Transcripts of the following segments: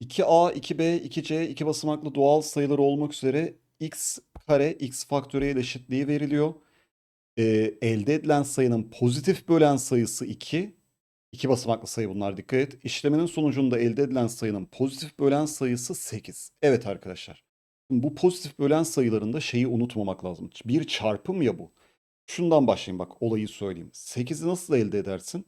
2a, 2b, 2c iki basamaklı doğal sayılar olmak üzere x kare x faktöriyel eşitliği veriliyor. Ee, elde edilen sayının pozitif bölen sayısı 2. İki basamaklı sayı bunlar dikkat et. İşleminin sonucunda elde edilen sayının pozitif bölen sayısı 8. Evet arkadaşlar. Şimdi bu pozitif bölen sayılarında şeyi unutmamak lazım. Bir çarpım ya bu. Şundan başlayayım bak olayı söyleyeyim. 8'i nasıl elde edersin?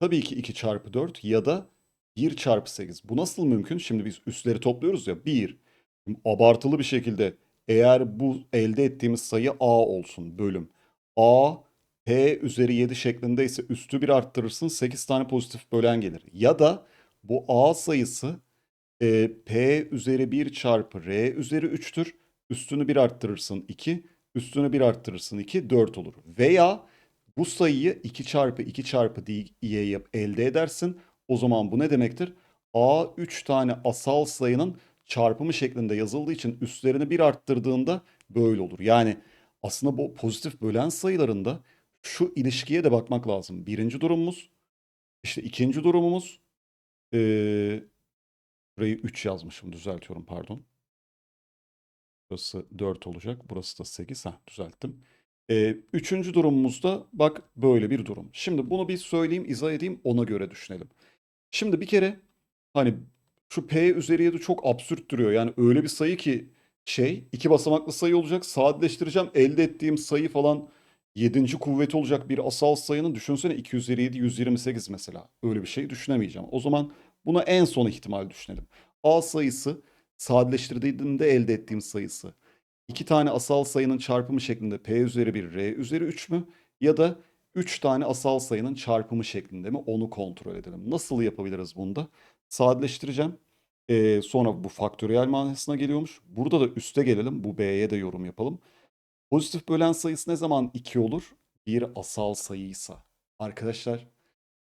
Tabii ki 2 çarpı 4 ya da 1 çarpı 8. Bu nasıl mümkün? Şimdi biz üstleri topluyoruz ya. 1. Şimdi abartılı bir şekilde eğer bu elde ettiğimiz sayı a olsun bölüm. a p üzeri 7 şeklindeyse üstü 1 arttırırsın 8 tane pozitif bölen gelir. Ya da bu a sayısı e, p üzeri 1 çarpı r üzeri 3'tür. Üstünü 1 arttırırsın 2. Üstünü 1 arttırırsın 2 4 olur. Veya bu sayıyı 2 çarpı 2 çarpı diye elde edersin. O zaman bu ne demektir? A 3 tane asal sayının çarpımı şeklinde yazıldığı için üstlerini 1 arttırdığında böyle olur. Yani aslında bu pozitif bölen sayılarında şu ilişkiye de bakmak lazım. Birinci durumumuz, işte ikinci durumumuz, ee, burayı 3 yazmışım düzeltiyorum pardon. Burası 4 olacak. Burası da 8. Ha düzelttim. Ee, üçüncü durumumuzda bak böyle bir durum. Şimdi bunu bir söyleyeyim, izah edeyim, ona göre düşünelim. Şimdi bir kere hani şu p üzeri 7 çok absürt duruyor. Yani öyle bir sayı ki şey iki basamaklı sayı olacak. Sadeleştireceğim. Elde ettiğim sayı falan 7. kuvveti olacak bir asal sayının düşünsene 2 üzeri 7 128 mesela. Öyle bir şey düşünemeyeceğim. O zaman buna en son ihtimal düşünelim. A sayısı sadeleştirdiğimde elde ettiğim sayısı. iki tane asal sayının çarpımı şeklinde p üzeri 1 r üzeri 3 mü? Ya da 3 tane asal sayının çarpımı şeklinde mi? Onu kontrol edelim. Nasıl yapabiliriz bunu da? Sadeleştireceğim. Ee, sonra bu faktöriyel manasına geliyormuş. Burada da üste gelelim. Bu b'ye de yorum yapalım. Pozitif bölen sayısı ne zaman 2 olur? Bir asal sayıysa. Arkadaşlar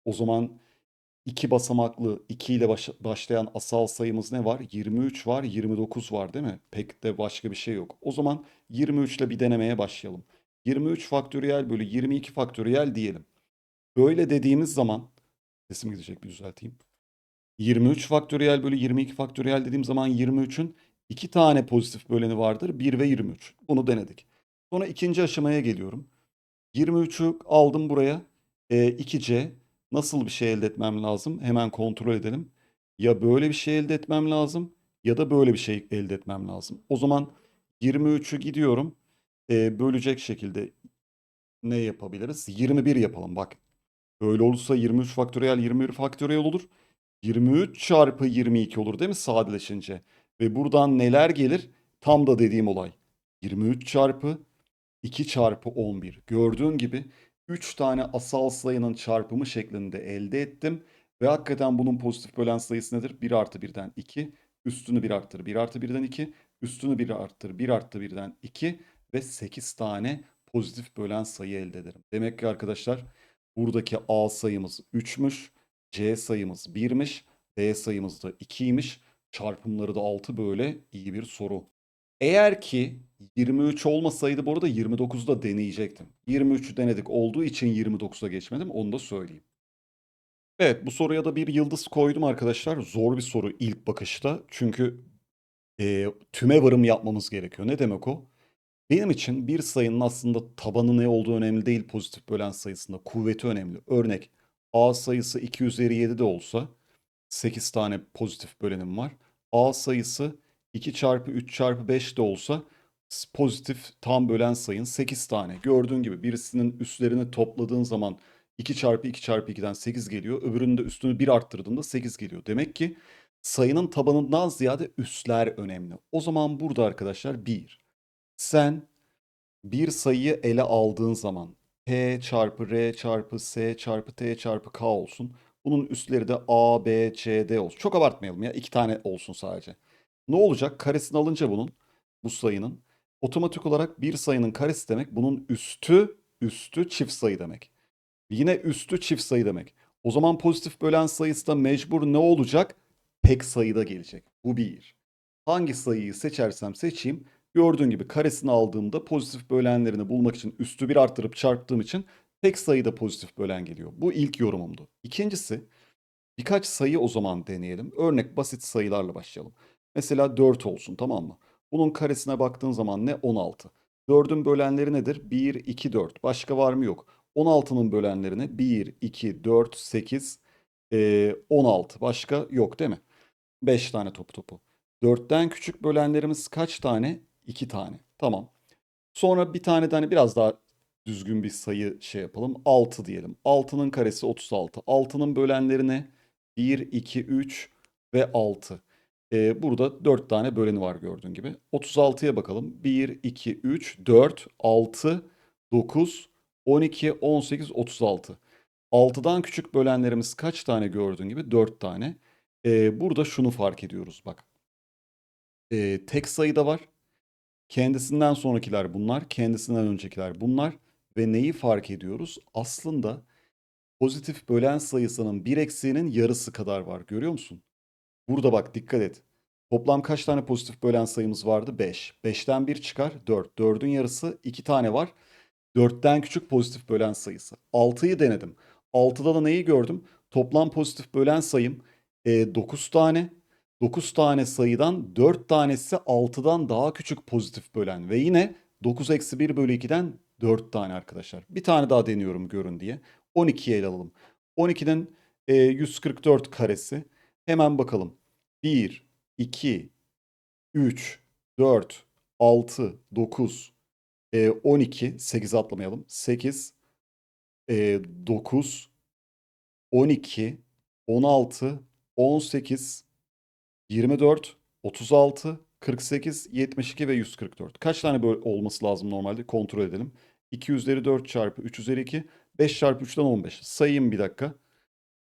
o zaman iki basamaklı 2 ile baş- başlayan asal sayımız ne var? 23 var, 29 var değil mi? Pek de başka bir şey yok. O zaman 23 ile bir denemeye başlayalım. 23 faktöriyel bölü 22 faktöriyel diyelim. Böyle dediğimiz zaman sesim gidecek bir düzelteyim. 23 faktöriyel bölü 22 faktöriyel dediğim zaman 23'ün iki tane pozitif böleni vardır. 1 ve 23. Bunu denedik. Sonra ikinci aşamaya geliyorum. 23'ü aldım buraya. E, 2C nasıl bir şey elde etmem lazım? Hemen kontrol edelim. Ya böyle bir şey elde etmem lazım ya da böyle bir şey elde etmem lazım. O zaman 23'ü gidiyorum. E, bölecek şekilde ne yapabiliriz? 21 yapalım bak. Böyle olursa 23 faktöriyel 21 faktöriyel olur. 23 çarpı 22 olur değil mi sadeleşince? Ve buradan neler gelir? Tam da dediğim olay. 23 çarpı 2 çarpı 11. Gördüğün gibi 3 tane asal sayının çarpımı şeklinde elde ettim. Ve hakikaten bunun pozitif bölen sayısı nedir? 1 artı 1'den 2. Üstünü 1 arttır. 1 artı 1'den 2. Üstünü 1 arttır. 1 artı 1'den 2. Ve 8 tane pozitif bölen sayı elde ederim. Demek ki arkadaşlar buradaki A sayımız 3'müş. C sayımız 1'miş. D sayımız da 2'ymiş. Çarpımları da 6 böyle iyi bir soru. Eğer ki 23 olmasaydı bu arada 29'da deneyecektim. 23'ü denedik olduğu için 29'a geçmedim onu da söyleyeyim. Evet bu soruya da bir yıldız koydum arkadaşlar. Zor bir soru ilk bakışta. Çünkü e, tüme varım yapmamız gerekiyor. Ne demek o? Benim için bir sayının aslında tabanı ne olduğu önemli değil pozitif bölen sayısında. Kuvveti önemli. Örnek A sayısı 2 üzeri 7 de olsa 8 tane pozitif bölenim var. A sayısı 2 çarpı 3 çarpı 5 de olsa pozitif tam bölen sayın 8 tane. Gördüğün gibi birisinin üstlerini topladığın zaman 2 çarpı 2 çarpı 2'den 8 geliyor. Öbürünün de üstünü 1 arttırdığında 8 geliyor. Demek ki sayının tabanından ziyade üstler önemli. O zaman burada arkadaşlar 1. Sen bir sayıyı ele aldığın zaman P çarpı R çarpı S çarpı T çarpı K olsun. Bunun üstleri de A, B, C, D olsun. Çok abartmayalım ya. iki tane olsun sadece. Ne olacak? Karesini alınca bunun, bu sayının otomatik olarak bir sayının karesi demek. Bunun üstü, üstü çift sayı demek. Yine üstü çift sayı demek. O zaman pozitif bölen sayısı da mecbur ne olacak? Tek sayıda gelecek. Bu bir. Hangi sayıyı seçersem seçeyim Gördüğün gibi karesini aldığımda pozitif bölenlerini bulmak için üstü bir arttırıp çarptığım için tek sayıda pozitif bölen geliyor. Bu ilk yorumumdu. İkincisi Birkaç sayı o zaman deneyelim. Örnek basit sayılarla başlayalım. Mesela 4 olsun tamam mı? Bunun karesine baktığın zaman ne? 16. 4'ün bölenleri nedir? 1, 2, 4. Başka var mı? Yok. 16'nın bölenleri ne? 1, 2, 4, 8, eee, 16. Başka yok değil mi? 5 tane topu topu. 4'ten küçük bölenlerimiz kaç tane? 2 tane. Tamam. Sonra bir tane de hani biraz daha düzgün bir sayı şey yapalım. 6 diyelim. 6'nın karesi 36. 6'nın bölenleri ne? 1, 2, 3 ve 6. Ee, burada 4 tane böleni var gördüğün gibi. 36'ya bakalım. 1, 2, 3, 4, 6, 9, 12, 18, 36. 6'dan küçük bölenlerimiz kaç tane gördüğün gibi? 4 tane. Ee, burada şunu fark ediyoruz bak. Ee, tek sayıda var. Kendisinden sonrakiler bunlar, kendisinden öncekiler bunlar ve neyi fark ediyoruz? Aslında pozitif bölen sayısının bir eksiğinin yarısı kadar var. Görüyor musun? Burada bak dikkat et. Toplam kaç tane pozitif bölen sayımız vardı? 5. 5'ten 1 çıkar 4. 4'ün yarısı 2 tane var. 4'ten küçük pozitif bölen sayısı. 6'yı denedim. 6'da da neyi gördüm? Toplam pozitif bölen sayım e, 9 tane. 9 tane sayıdan 4 tanesi 6'dan daha küçük pozitif bölen ve yine 9 eksi 1 bölü 2'den 4 tane arkadaşlar. Bir tane daha deniyorum görün diye. 12'ye ele alalım. 12'nin e, 144 karesi. Hemen bakalım. 1, 2, 3, 4, 6, 9, e, 12, 8'i atlamayalım. 8, e, 9, 12, 16, 18, 24, 36, 48, 72 ve 144. Kaç tane böyle olması lazım normalde? Kontrol edelim. 2 üzeri 4 çarpı 3 üzeri 2. 5 çarpı 3'ten 15. Sayayım bir dakika.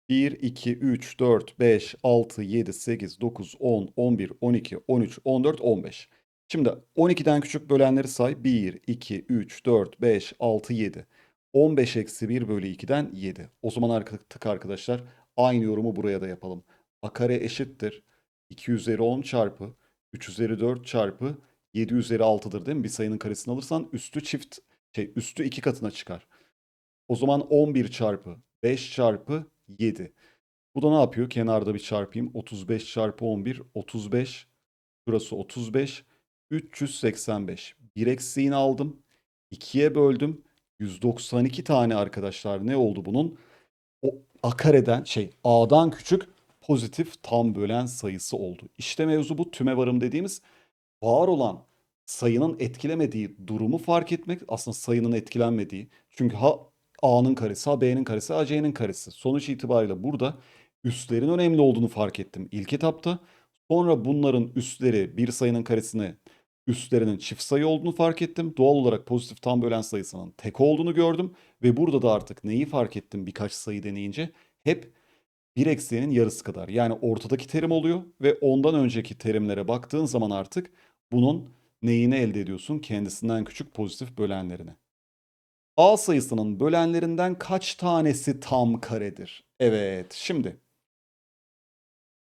1, 2, 3, 4, 5, 6, 7, 8, 9, 10, 11, 12, 13, 14, 15. Şimdi 12'den küçük bölenleri say. 1, 2, 3, 4, 5, 6, 7. 15 eksi 1 bölü 2'den 7. O zaman artık arkadaşlar aynı yorumu buraya da yapalım. A kare eşittir. 2 üzeri 10 çarpı 3 üzeri 4 çarpı 7 üzeri 6'dır değil mi? Bir sayının karesini alırsan üstü çift şey üstü 2 katına çıkar. O zaman 11 çarpı 5 çarpı 7. Bu da ne yapıyor? Kenarda bir çarpayım. 35 çarpı 11 35. Burası 35. 385. Bir eksiğini aldım. 2'ye böldüm. 192 tane arkadaşlar ne oldu bunun? O a şey a'dan küçük pozitif tam bölen sayısı oldu. İşte mevzu bu tümevarım dediğimiz var olan sayının etkilemediği durumu fark etmek aslında sayının etkilenmediği. Çünkü ha a'nın karesi ha b'nin karesi ha c'nin karesi. Sonuç itibariyle burada üstlerin önemli olduğunu fark ettim ilk etapta. Sonra bunların üstleri bir sayının karesine üstlerinin çift sayı olduğunu fark ettim. Doğal olarak pozitif tam bölen sayısının tek olduğunu gördüm. Ve burada da artık neyi fark ettim birkaç sayı deneyince? Hep bir eksiğinin yarısı kadar. Yani ortadaki terim oluyor ve ondan önceki terimlere baktığın zaman artık bunun neyini elde ediyorsun? Kendisinden küçük pozitif bölenlerini. A sayısının bölenlerinden kaç tanesi tam karedir? Evet, şimdi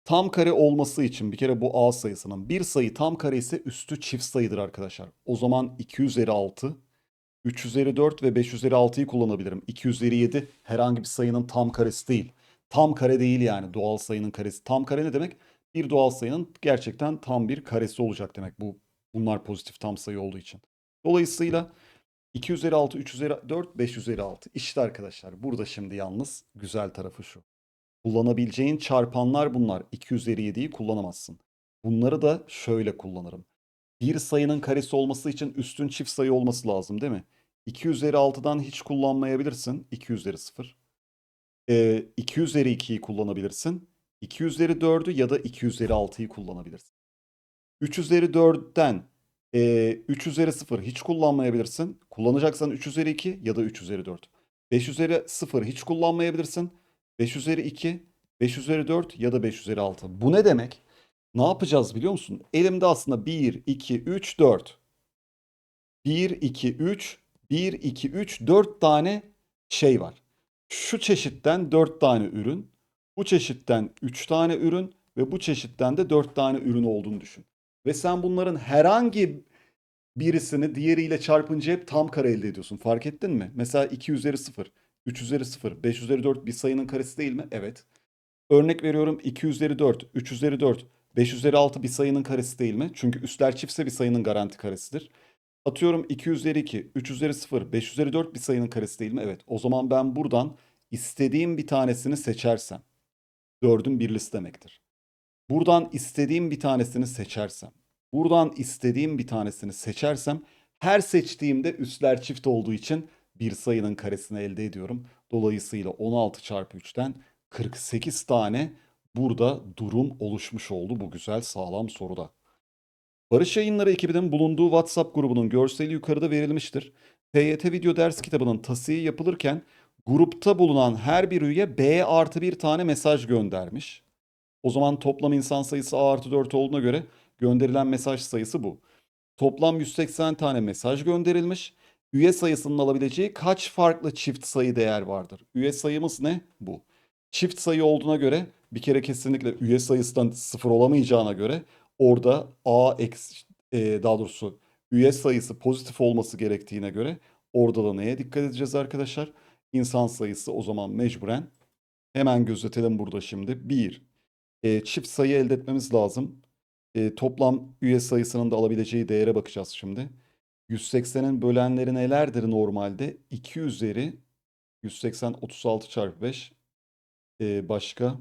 tam kare olması için bir kere bu A sayısının bir sayı tam kare ise üstü çift sayıdır arkadaşlar. O zaman 2 üzeri 6, 3 üzeri 4 ve 5 üzeri 6'yı kullanabilirim. 2 üzeri 7 herhangi bir sayının tam karesi değil. Tam kare değil yani doğal sayının karesi. Tam kare ne demek? Bir doğal sayının gerçekten tam bir karesi olacak demek. Bu bunlar pozitif tam sayı olduğu için. Dolayısıyla 2 üzeri 6, 3 üzeri 4, 5 üzeri 6. İşte arkadaşlar burada şimdi yalnız güzel tarafı şu. Kullanabileceğin çarpanlar bunlar. 2 üzeri 7'yi kullanamazsın. Bunları da şöyle kullanırım. Bir sayının karesi olması için üstün çift sayı olması lazım değil mi? 2 üzeri 6'dan hiç kullanmayabilirsin. 2 üzeri 0. Ee, 2 üzeri 2'yi kullanabilirsin. 2 üzeri 4'ü ya da 2 üzeri 6'yı kullanabilirsin. 3 üzeri 4'ten e, 3 üzeri 0 hiç kullanmayabilirsin. Kullanacaksan 3 üzeri 2 ya da 3 üzeri 4. 5 üzeri 0 hiç kullanmayabilirsin. 5 üzeri 2, 5 üzeri 4 ya da 5 üzeri 6. Bu ne demek? Ne yapacağız biliyor musun? Elimde aslında 1, 2, 3, 4. 1, 2, 3, 1, 2, 3, 4 tane şey var. Şu çeşitten 4 tane ürün, bu çeşitten 3 tane ürün ve bu çeşitten de 4 tane ürün olduğunu düşün. Ve sen bunların herhangi birisini diğeriyle çarpınca hep tam kare elde ediyorsun. Fark ettin mi? Mesela 2 üzeri 0, 3 üzeri 0, 5 üzeri 4 bir sayının karesi değil mi? Evet. Örnek veriyorum 2 üzeri 4, 3 üzeri 4, 5 üzeri 6 bir sayının karesi değil mi? Çünkü üstler çiftse bir sayının garanti karesidir. Atıyorum 2 üzeri 2, 3 üzeri 0, 5 üzeri 4 bir sayının karesi değil mi? Evet. O zaman ben buradan istediğim bir tanesini seçersem 4'ün birlisi demektir. Buradan istediğim bir tanesini seçersem, buradan istediğim bir tanesini seçersem her seçtiğimde üstler çift olduğu için bir sayının karesini elde ediyorum. Dolayısıyla 16 çarpı 3'ten 48 tane burada durum oluşmuş oldu bu güzel sağlam soruda. Barış Yayınları ekibinin bulunduğu WhatsApp grubunun görseli yukarıda verilmiştir. TYT video ders kitabının tasihi yapılırken grupta bulunan her bir üye B artı bir tane mesaj göndermiş. O zaman toplam insan sayısı A artı 4 olduğuna göre gönderilen mesaj sayısı bu. Toplam 180 tane mesaj gönderilmiş. Üye sayısının alabileceği kaç farklı çift sayı değer vardır? Üye sayımız ne? Bu. Çift sayı olduğuna göre bir kere kesinlikle üye sayısından sıfır olamayacağına göre orada A eksi, e, daha doğrusu üye sayısı pozitif olması gerektiğine göre orada da neye dikkat edeceğiz arkadaşlar? İnsan sayısı o zaman mecburen hemen gözetelim burada şimdi. 1. E, çift sayı elde etmemiz lazım. E, toplam üye sayısının da alabileceği değere bakacağız şimdi. 180'in bölenleri nelerdir normalde? 2 üzeri 180 36 çarpı 5 e, başka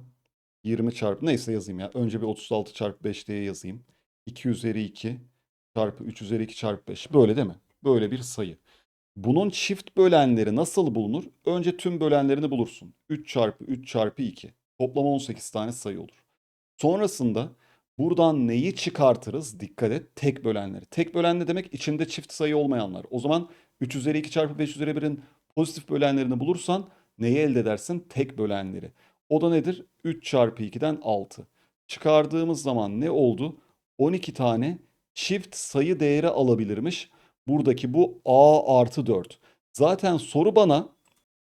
20 çarpı neyse yazayım ya. Önce bir 36 çarpı 5 diye yazayım. 2 üzeri 2 çarpı 3 üzeri 2 çarpı 5. Böyle değil mi? Böyle bir sayı. Bunun çift bölenleri nasıl bulunur? Önce tüm bölenlerini bulursun. 3 çarpı 3 çarpı 2. Toplam 18 tane sayı olur. Sonrasında buradan neyi çıkartırız? Dikkat et. Tek bölenleri. Tek bölen ne demek? İçinde çift sayı olmayanlar. O zaman 3 üzeri 2 çarpı 5 üzeri 1'in pozitif bölenlerini bulursan neyi elde edersin? Tek bölenleri. O da nedir? 3 çarpı 2'den 6. Çıkardığımız zaman ne oldu? 12 tane çift sayı değeri alabilirmiş. Buradaki bu a artı 4. Zaten soru bana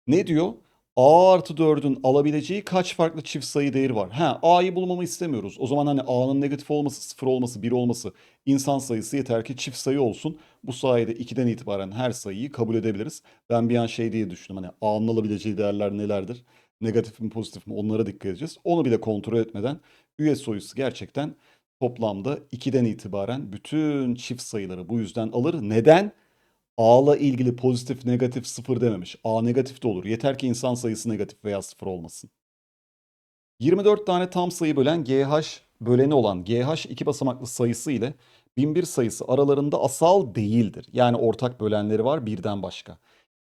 ne diyor? a artı 4'ün alabileceği kaç farklı çift sayı değeri var? Ha a'yı bulmamı istemiyoruz. O zaman hani a'nın negatif olması, 0 olması, 1 olması insan sayısı yeter ki çift sayı olsun. Bu sayede 2'den itibaren her sayıyı kabul edebiliriz. Ben bir an şey diye düşündüm hani a'nın alabileceği değerler nelerdir? Negatif mi pozitif mi onlara dikkat edeceğiz. Onu bile kontrol etmeden üye sayısı gerçekten toplamda 2'den itibaren bütün çift sayıları bu yüzden alır. Neden? A'la ilgili pozitif negatif sıfır dememiş. A negatif de olur. Yeter ki insan sayısı negatif veya sıfır olmasın. 24 tane tam sayı bölen GH böleni olan GH iki basamaklı sayısı ile 1001 sayısı aralarında asal değildir. Yani ortak bölenleri var birden başka.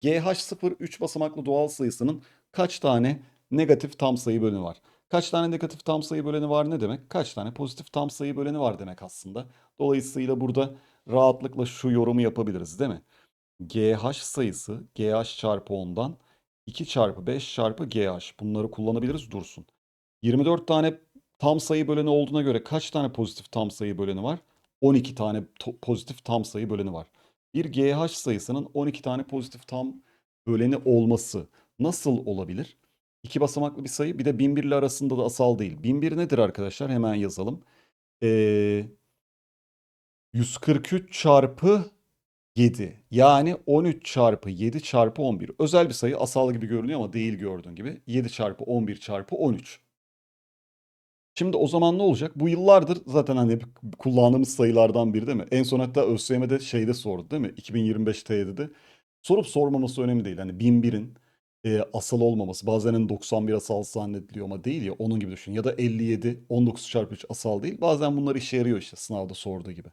GH0 3 basamaklı doğal sayısının kaç tane negatif tam sayı böleni var? Kaç tane negatif tam sayı böleni var ne demek? Kaç tane pozitif tam sayı böleni var demek aslında. Dolayısıyla burada rahatlıkla şu yorumu yapabiliriz değil mi? GH sayısı GH çarpı 10'dan 2 çarpı 5 çarpı GH. Bunları kullanabiliriz dursun. 24 tane tam sayı böleni olduğuna göre kaç tane pozitif tam sayı böleni var? 12 tane pozitif tam sayı böleni var. Bir GH sayısının 12 tane pozitif tam böleni olması nasıl olabilir? İki basamaklı bir sayı bir de 1001 ile arasında da asal değil. 1001 nedir arkadaşlar? Hemen yazalım. Ee, 143 çarpı 7. Yani 13 çarpı 7 çarpı 11. Özel bir sayı asal gibi görünüyor ama değil gördüğün gibi. 7 çarpı 11 çarpı 13. Şimdi o zaman ne olacak? Bu yıllardır zaten hani kullandığımız sayılardan biri değil mi? En son hatta ÖSYM'de şeyde sordu değil mi? 2025 TYT'de. Sorup sormaması önemli değil. Hani 1001'in e, asal olmaması. Bazen hani 91 asal zannediliyor ama değil ya onun gibi düşün. Ya da 57 19 çarpı 3 asal değil. Bazen bunlar işe yarıyor işte sınavda sorduğu gibi.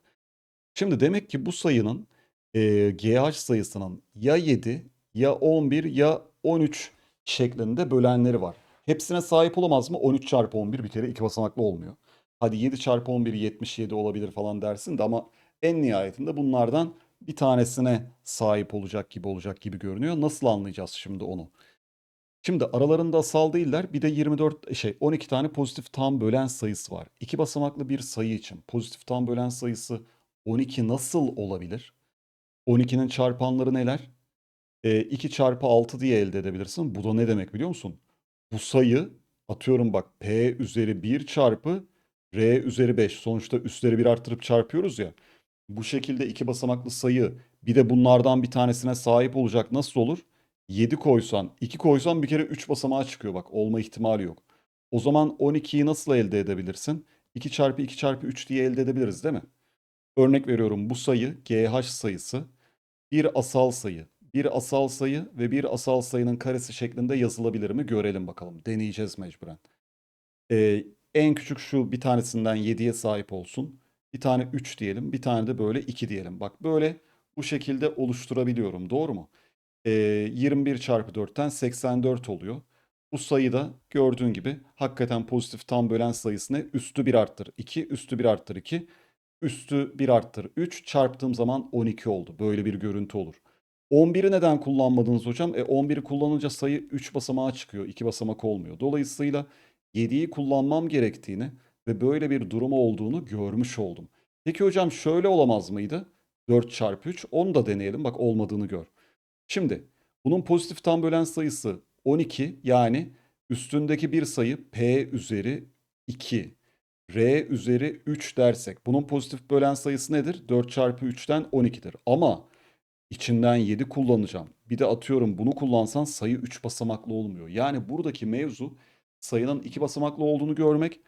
Şimdi demek ki bu sayının e, GH sayısının ya 7 ya 11 ya 13 şeklinde bölenleri var. Hepsine sahip olamaz mı? 13 çarpı 11 bir kere iki basamaklı olmuyor. Hadi 7 çarpı 11 77 olabilir falan dersin de ama en nihayetinde bunlardan bir tanesine sahip olacak gibi olacak gibi görünüyor. Nasıl anlayacağız şimdi onu? Şimdi aralarında asal değiller. Bir de 24 şey 12 tane pozitif tam bölen sayısı var. İki basamaklı bir sayı için pozitif tam bölen sayısı 12 nasıl olabilir? 12'nin çarpanları neler? E, 2 çarpı 6 diye elde edebilirsin. Bu da ne demek biliyor musun? Bu sayı atıyorum bak P üzeri 1 çarpı R üzeri 5. Sonuçta üstleri bir arttırıp çarpıyoruz ya. Bu şekilde iki basamaklı sayı bir de bunlardan bir tanesine sahip olacak nasıl olur? 7 koysan 2 koysan bir kere 3 basamağa çıkıyor bak olma ihtimali yok. O zaman 12'yi nasıl elde edebilirsin? 2 çarpı 2 çarpı 3 diye elde edebiliriz değil mi? Örnek veriyorum bu sayı GH sayısı bir asal sayı, bir asal sayı ve bir asal sayının karesi şeklinde yazılabilir mi görelim bakalım. Deneyeceğiz mecburen. Ee, en küçük şu bir tanesinden 7'ye sahip olsun. Bir tane 3 diyelim, bir tane de böyle 2 diyelim. Bak böyle bu şekilde oluşturabiliyorum. Doğru mu? Ee, 21 çarpı 4'ten 84 oluyor. Bu sayıda gördüğün gibi hakikaten pozitif tam bölen sayısını üstü 1 arttır 2, üstü 1 arttır 2, üstü 1 arttır 3 çarptığım zaman 12 oldu. Böyle bir görüntü olur. 11'i neden kullanmadınız hocam? E 11'i kullanınca sayı 3 basamağa çıkıyor, 2 basamak olmuyor. Dolayısıyla 7'yi kullanmam gerektiğini ve böyle bir durum olduğunu görmüş oldum. Peki hocam şöyle olamaz mıydı? 4 çarpı 3 onu da deneyelim bak olmadığını gör. Şimdi bunun pozitif tam bölen sayısı 12 yani üstündeki bir sayı p üzeri 2 r üzeri 3 dersek bunun pozitif bölen sayısı nedir? 4 çarpı 3'ten 12'dir. Ama içinden 7 kullanacağım. Bir de atıyorum bunu kullansan sayı 3 basamaklı olmuyor. Yani buradaki mevzu sayının 2 basamaklı olduğunu görmek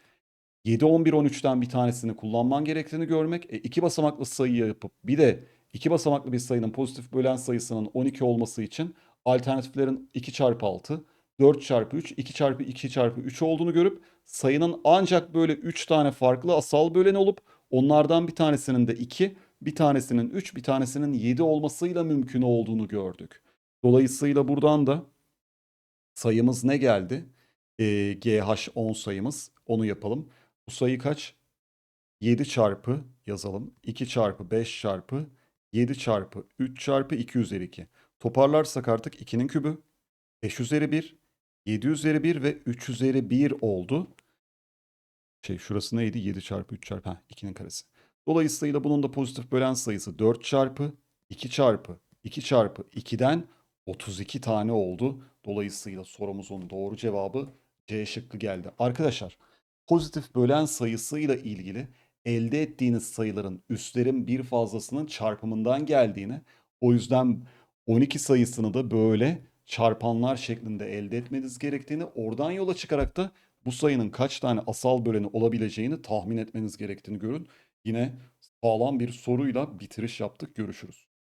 7, 11, 13'ten bir tanesini kullanman gerektiğini görmek. E, iki basamaklı sayı yapıp bir de iki basamaklı bir sayının pozitif bölen sayısının 12 olması için alternatiflerin 2 çarpı 6, 4 çarpı 3, 2 çarpı 2 çarpı 3 olduğunu görüp sayının ancak böyle 3 tane farklı asal böleni olup onlardan bir tanesinin de 2, bir tanesinin 3, bir tanesinin 7 olmasıyla mümkün olduğunu gördük. Dolayısıyla buradan da sayımız ne geldi? Ee, GH10 sayımız. Onu yapalım. Bu sayı kaç? 7 çarpı yazalım. 2 çarpı 5 çarpı 7 çarpı 3 çarpı 2 üzeri 2. Toparlarsak artık 2'nin kübü 5 üzeri 1, 7 üzeri 1 ve 3 üzeri 1 oldu. Şey şurası neydi? 7 çarpı 3 çarpı ha, 2'nin karesi. Dolayısıyla bunun da pozitif bölen sayısı 4 çarpı 2 çarpı 2 çarpı 2'den 32 tane oldu. Dolayısıyla sorumuzun doğru cevabı C şıkkı geldi. Arkadaşlar pozitif bölen sayısıyla ilgili elde ettiğiniz sayıların üstlerin bir fazlasının çarpımından geldiğini, o yüzden 12 sayısını da böyle çarpanlar şeklinde elde etmeniz gerektiğini, oradan yola çıkarak da bu sayının kaç tane asal böleni olabileceğini tahmin etmeniz gerektiğini görün. Yine sağlam bir soruyla bitiriş yaptık. Görüşürüz.